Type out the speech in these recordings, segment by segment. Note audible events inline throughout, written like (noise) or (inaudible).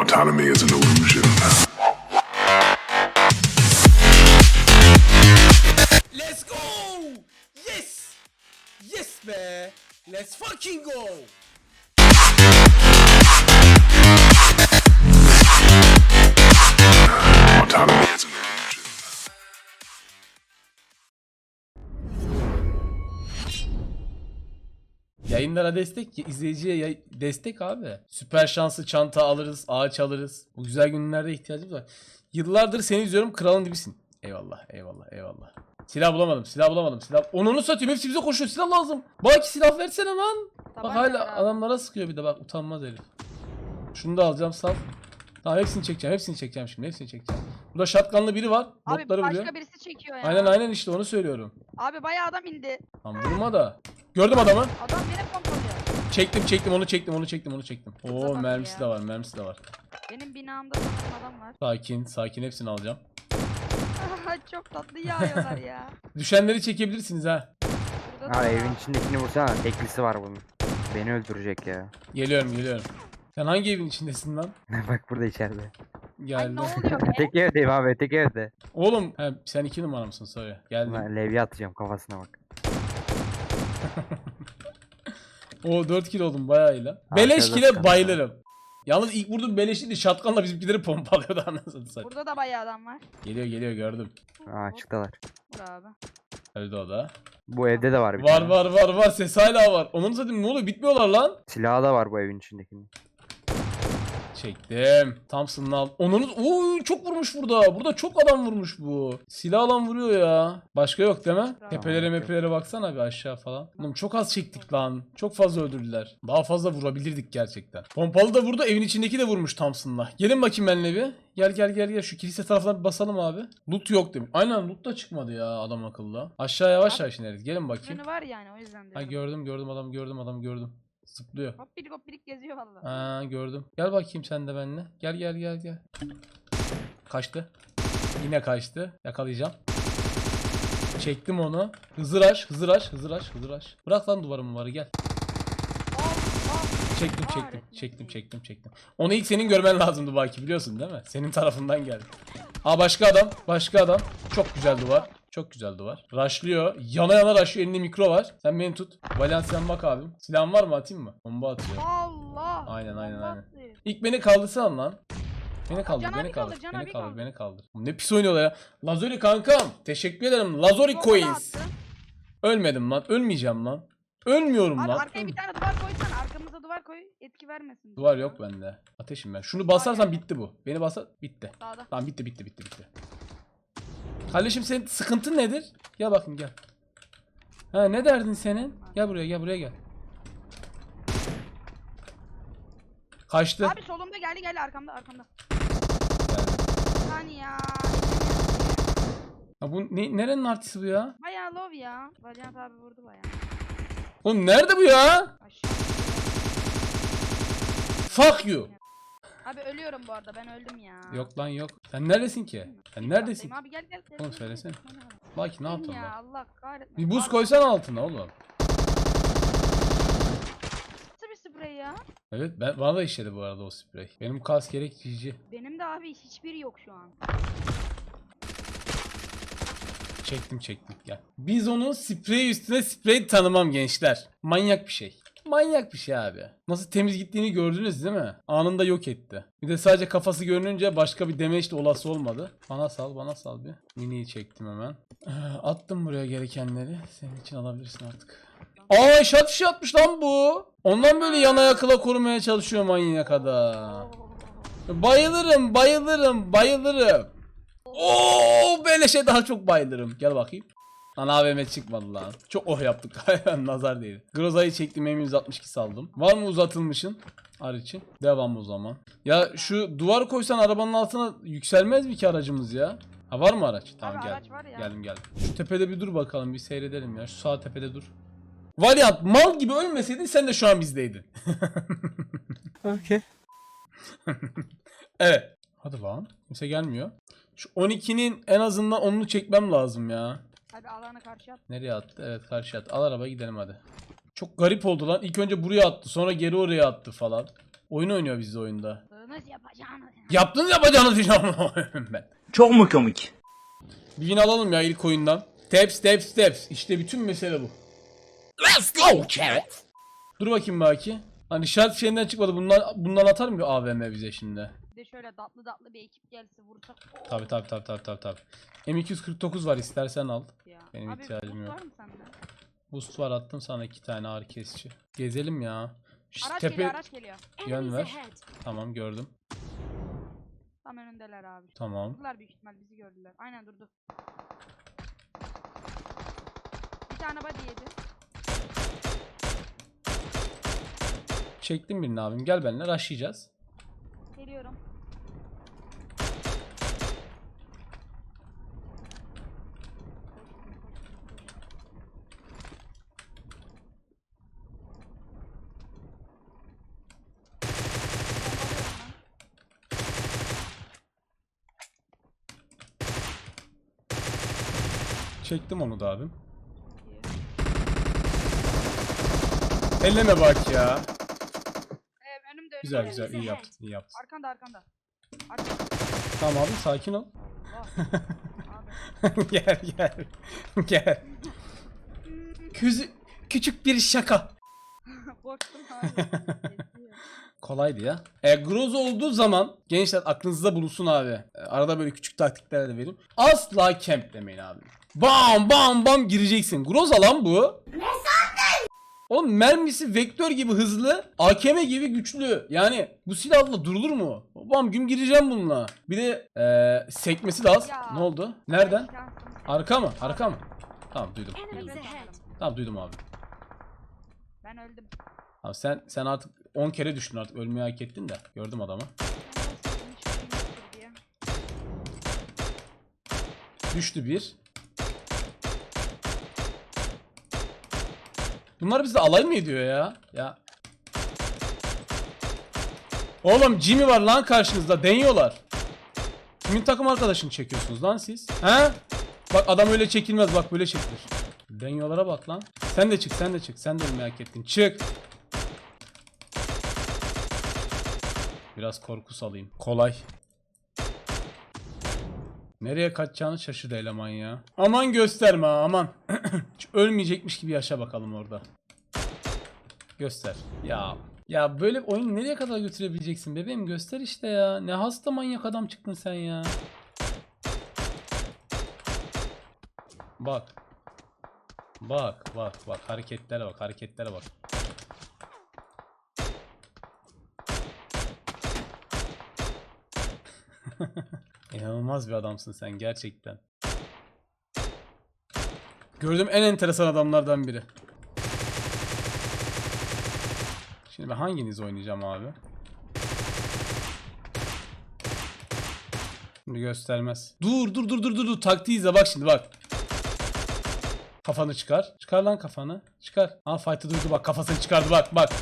Autonomy is an illusion. Let's go! Yes! Yes be! Let's fucking go! Autonomy is Yayınlara destek, izleyiciye yay- destek abi. Süper şanslı çanta alırız, ağaç alırız. Bu güzel günlerde ihtiyacımız var. Yıllardır seni izliyorum, kralın dibisin. Eyvallah, eyvallah, eyvallah. Silah bulamadım, silah bulamadım, silah. Onunu satayım, hepsi bize koşuyor, silah lazım. Bak silah versene lan. Bak hala adamlara sıkıyor bir de bak utanmaz herif. Şunu da alacağım sal. Tamam hepsini çekeceğim, hepsini çekeceğim şimdi, hepsini çekeceğim. Burada şatkanlı biri var, Abi botları başka vuruyor. birisi çekiyor ya. Aynen aynen işte onu söylüyorum. Abi bayağı adam indi. Tamam vurma da. Gördüm adamı. Adam beni pompalıyor. Çektim çektim onu çektim onu çektim onu çektim. Oo mermisi ya. de var mermisi de var. Benim binamda adam var. Sakin sakin hepsini alacağım. (laughs) Çok tatlı yağıyorlar ya. (laughs) Düşenleri çekebilirsiniz ha. Burada da Abi evin içindekini vursana. Teklisi var bunun. Beni öldürecek ya. Geliyorum geliyorum. Sen hangi evin içindesin lan? (laughs) Bak burada içeride. Ay Geldim. ne oluyor be? Tek evdeyim abi tek evde. Oğlum he, sen iki numara mısın sorry. Geldim. Ulan levye atacağım kafasına bak. O 4 kilo oldum bayağı iyi lan. Beleş kile bayılırım. Yalnız ilk vurdum beleş değil şatkanla bizimkileri pompalıyordu anasını satayım. Burada da bayağı adam var. Geliyor geliyor gördüm. Aa açıktalar. Vur abi. Öldü o da. Bu evde de var bir Var tane. var var var ses hala var. Onun satayım ne oluyor bitmiyorlar lan. Silahı da var bu evin içindekinin. Çektim. Thompson'la al. Onunuz Oy çok vurmuş burada. Burada çok adam vurmuş bu. Silah alan vuruyor ya. Başka yok değil mi? Tepelere mepelere baksana bir aşağı falan. Oğlum çok az çektik lan. Çok fazla öldürdüler. Daha fazla vurabilirdik gerçekten. Pompalı da vurdu. Evin içindeki de vurmuş Thompson'la. Gelin bakayım benimle bir. Gel gel gel gel. Şu kilise tarafına bir basalım abi. Loot yok demiş. Aynen loot da çıkmadı ya adam akıllı. Aşağı yavaş yavaş ineriz. Gelin bakayım. Önü var yani o yüzden Ha gördüm gördüm adam gördüm adam gördüm. Zıplıyor. Hoppilik hoppilik geziyor valla. Ha gördüm. Gel bakayım sen de benimle. Gel gel gel gel. Kaçtı. Yine kaçtı. Yakalayacağım. Çektim onu. Hızıraş, hızıraş, hızıraş, hızıraş. Bırak lan duvarımı varı gel. Çektim, çektim, çektim, çektim, çektim. Onu ilk senin görmen lazımdı Baki biliyorsun değil mi? Senin tarafından geldi. Aa başka adam, başka adam. Çok güzel duvar. Çok güzel duvar. Raşlıyor. Yana yana raşlıyor. Elinde mikro var. Sen beni tut. Sen bak abim. Silahın var mı atayım mı? Bomba atıyor. Allah. Aynen, aynen, aynen. İlk beni kaldırsana lan. Beni kaldır, Can beni kaldır, kaldır, beni kaldır, kaldır. beni kaldır. Ne pis oynuyorlar ya. Lazori kankam. Teşekkür ederim. Lazori da coins. Ölmedim lan. Ölmeyeceğim lan. Ölmüyorum Abi lan. arkaya bir tane duvar koysana. Arkamıza duvar koy. Etki vermesin. Duvar yok bende. Ateşim ben. Şunu basarsan bitti bu. Beni basar bitti. Sağda. Tamam bitti bitti bitti bitti. Kardeşim senin sıkıntın nedir? Gel bakın gel. Ha ne derdin senin? Gel buraya gel buraya gel. Kaçtı. Abi solumda geldi geldi arkamda arkamda. Hani ya. Ha bu ne, nerenin artisti bu ya? Bayağı love ya. Valiant abi vurdu bayağı. Oğlum nerede bu ya? Aşağı. Fuck you. Abi ölüyorum bu arada ben öldüm ya. Yok lan yok. Sen neredesin ki? Sen neredesin? Abi gel gel. Oğlum söylesene. Bak ne yaptın ya lan? Allah kahretmesin. Bir buz Abi, koysana altına oğlum. Nasıl bir sprey ya? Evet ben, bana da işledi bu arada o sprey. Benim kas gerekici. Benim de abi hiçbiri yok şu an. Çektim çektim gel. Biz onu sprey üstüne sprey tanımam gençler. Manyak bir şey. Manyak bir şey abi. Nasıl temiz gittiğini gördünüz değil mi? Anında yok etti. Bir de sadece kafası görününce başka bir damage de olası olmadı. Bana sal bana sal bir. Mini'yi çektim hemen. Ee, Attım buraya gerekenleri. Senin için alabilirsin artık. Aa şat fişi atmış lan bu. Ondan böyle yana yakıla korumaya çalışıyor manyak adam. Bayılırım, bayılırım, bayılırım. Oo beleşe daha çok bayılırım. Gel bakayım. Lan AVM çıkmadı lan. Çok oh yaptık. (laughs) Nazar değil. Groza'yı çektim M162 saldım. Var mı uzatılmışın? Ar için. Devam o zaman. Ya şu duvar koysan arabanın altına yükselmez mi ki aracımız ya? Ha var mı araç? Tamam Abi gel. araç var ya. Geldim geldim. Şu tepede bir dur bakalım bir seyredelim ya. Şu sağ tepede dur. Valiant mal gibi ölmeseydin sen de şu an bizdeydin. (laughs) Okey. (laughs) Evet. Hadi lan. Kimse gelmiyor. Şu 12'nin en azından onunu çekmem lazım ya. Abi alanı karşı at. Nereye attı? Evet karşıya attı. Al araba gidelim hadi. Çok garip oldu lan. İlk önce buraya attı. Sonra geri oraya attı falan. Oyun oynuyor bizde oyunda. Yaptınız yapacağınız. Yaptınız yapacağınız şey ben. Çok mu komik? Bir win alalım ya ilk oyundan. Steps steps steps. İşte bütün mesele bu. Let's go Carrot. Dur bakayım Baki. Hani şart şeyinden çıkmadı. Bundan, bundan atar mı bir AVM bize şimdi? De şöyle tatlı tatlı bir ekip gelse vursak. Tabi tabi tabi tabi tabi tabi. M249 var istersen al. ya. Benim Abi, ihtiyacım boost yok. Var mı sende? Boost var attım sana iki tane ağrı kesici. Gezelim ya. Şu Araç tepe... geliyor araç geliyor. Yön ver. Tamam gördüm. Tam önündeler abi. Tamam. Durdular büyük ihtimal bizi gördüler. Aynen durdu. Bir tane body yedi. Çektim birini abim. Gel benimle rushlayacağız. Geliyorum. Çektim onu da abim. Elleme bak ya. Ee, önümde önümde. Güzel güzel iyi yaptın iyi yaptın. Arkanda arkanda. Arkanda. Tamam abi sakin ol. Abi. (laughs) gel gel. gel. Küzü, küçük bir şaka. (laughs) Abi. (laughs) Kolaydı ya. E, Groz olduğu zaman gençler aklınızda bulunsun abi. E, arada böyle küçük taktikler de vereyim. Asla camp demeyin abi. Bam bam bam gireceksin. Groz alan bu. Ne sandın? Oğlum mermisi vektör gibi hızlı, AKM gibi güçlü. Yani bu silahla durulur mu? Bam güm gireceğim bununla. Bir de e, sekmesi de az. Ne oldu? Nereden? Arka mı? Arka mı? Tamam duydum. Duydum. Tamam duydum abi. Ben öldüm. Abi sen sen artık 10 kere düştün artık ölmeyi hak ettin de. Gördüm adamı. Düştü bir. Bunlar bizde alay mı ediyor ya? Ya. Oğlum Jimmy var lan karşınızda deniyorlar. Kimin takım arkadaşını çekiyorsunuz lan siz? He? Bak adam öyle çekilmez bak böyle çekilir. Deniyorlara bak lan. Sen de çık sen de çık. Sen de ölmeyi hak ettin. Çık. Biraz korku salayım. Kolay. Nereye kaçacağını şaşırdı eleman ya. Aman gösterme ha, aman. (clears throat) Ölmeyecekmiş gibi yaşa bakalım orada. Göster. Ya ya böyle oyunu nereye kadar götürebileceksin bebeğim göster işte ya. Ne hasta manyak adam çıktın sen ya. Bak. Bak bak bak hareketlere bak hareketlere bak. (laughs) İnanılmaz bir adamsın sen gerçekten. Gördüğüm en enteresan adamlardan biri. Şimdi ben hanginiz oynayacağım abi? Şimdi göstermez. Dur dur dur dur dur dur taktiği izle bak şimdi bak. Kafanı çıkar. Çıkar lan kafanı. Çıkar. Ha fight'ı duydu bak kafasını çıkardı bak bak.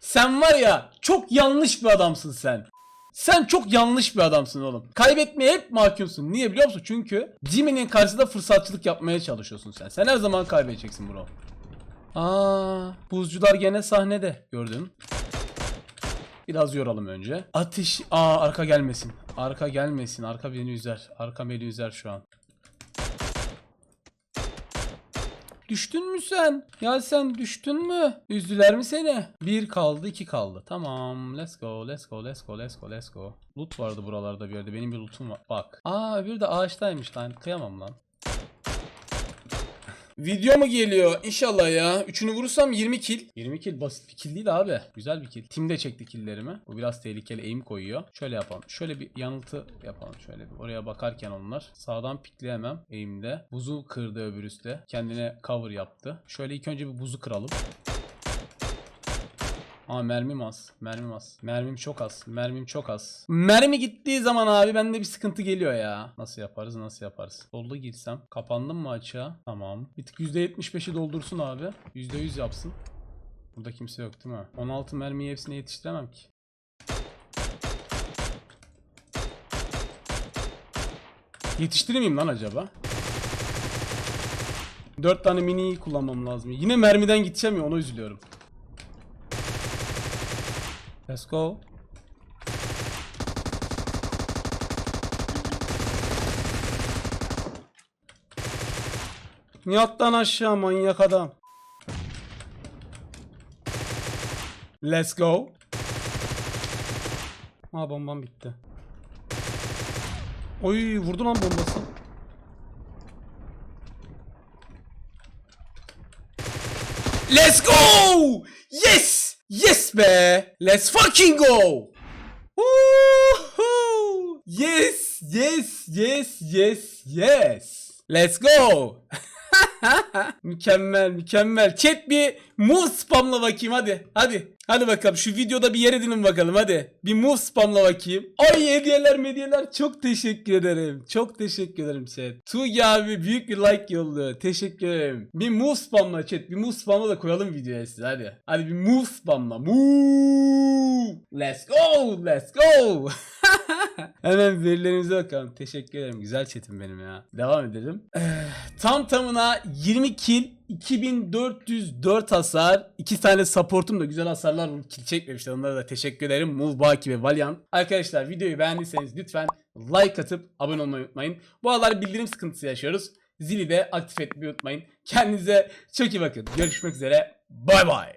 Sen var ya çok yanlış bir adamsın sen. Sen çok yanlış bir adamsın oğlum. Kaybetmeye hep mahkumsun. Niye biliyor musun? Çünkü Jimmy'nin karşısında fırsatçılık yapmaya çalışıyorsun sen. Sen her zaman kaybedeceksin bro. Aa, buzcular gene sahnede. Gördün. Biraz yoralım önce. Ateş... Aa arka gelmesin. Arka gelmesin. Arka beni üzer. Arka beni üzer şu an. Düştün mü sen? Ya sen düştün mü? Üzdüler mi seni? Bir kaldı, iki kaldı. Tamam. Let's go, let's go, let's go, let's go, let's go. Loot vardı buralarda bir yerde. Benim bir lootum var. Bak. Aa öbürü de ağaçtaymış lan. Kıyamam lan. Video mu geliyor? İnşallah ya. Üçünü vurursam 20 kill. 20 kill basit bir kill değil abi. Güzel bir kill. Timde çekti killlerimi. Bu biraz tehlikeli aim koyuyor. Şöyle yapalım. Şöyle bir yanıltı yapalım. Şöyle bir oraya bakarken onlar. Sağdan pikleyemem aim'de. Buzu kırdı öbürüsü de. Kendine cover yaptı. Şöyle ilk önce bir buzu kıralım. Aa mermim az. Mermim az. Mermim çok az. Mermim çok az. Mermi gittiği zaman abi bende bir sıkıntı geliyor ya. Nasıl yaparız nasıl yaparız? Solda girsem. Kapandım mı açığa? Tamam. Bir tık %75'i doldursun abi. %100 yapsın. Burada kimse yok değil mi? 16 mermiyi hepsine yetiştiremem ki. Yetiştirir miyim lan acaba? 4 tane mini kullanmam lazım. Yine mermiden gideceğim ya ona üzülüyorum. Let's go. Yattan aşağı manyak adam. Let's go. Ha bombam bitti. Oy vurdu lan bombası. Let's go! Yes! Yes be! Let's fucking go! Woohoo! Yes, yes, yes, yes, yes. Let's go. (laughs) mükemmel, mükemmel. Chat bir move spamla bakayım hadi. Hadi. Hadi bakalım şu videoda bir yer edinin bakalım hadi. Bir move spamla bakayım. Ay hediyeler medyeler çok teşekkür ederim. Çok teşekkür ederim chat. Tuğgi abi büyük bir like yolluyor. Teşekkür ederim. Bir move spamla chat. Bir move spamla da koyalım videoya size hadi. Hadi bir move spamla. Move. Let's go. Let's go. (laughs) (laughs) Hemen verilerimize bakalım. Teşekkür ederim. Güzel chatim benim ya. Devam edelim. Eh, tam tamına 20 kill, 2404 hasar. 2 tane supportum da güzel hasarlar kill çekmemişler. Onlara da teşekkür ederim. Mulbaki ve Valiant. Arkadaşlar videoyu beğendiyseniz lütfen like atıp abone olmayı unutmayın. Bu aralar bildirim sıkıntısı yaşıyoruz. Zili de aktif etmeyi unutmayın. Kendinize çok iyi bakın. Görüşmek üzere. Bay bay.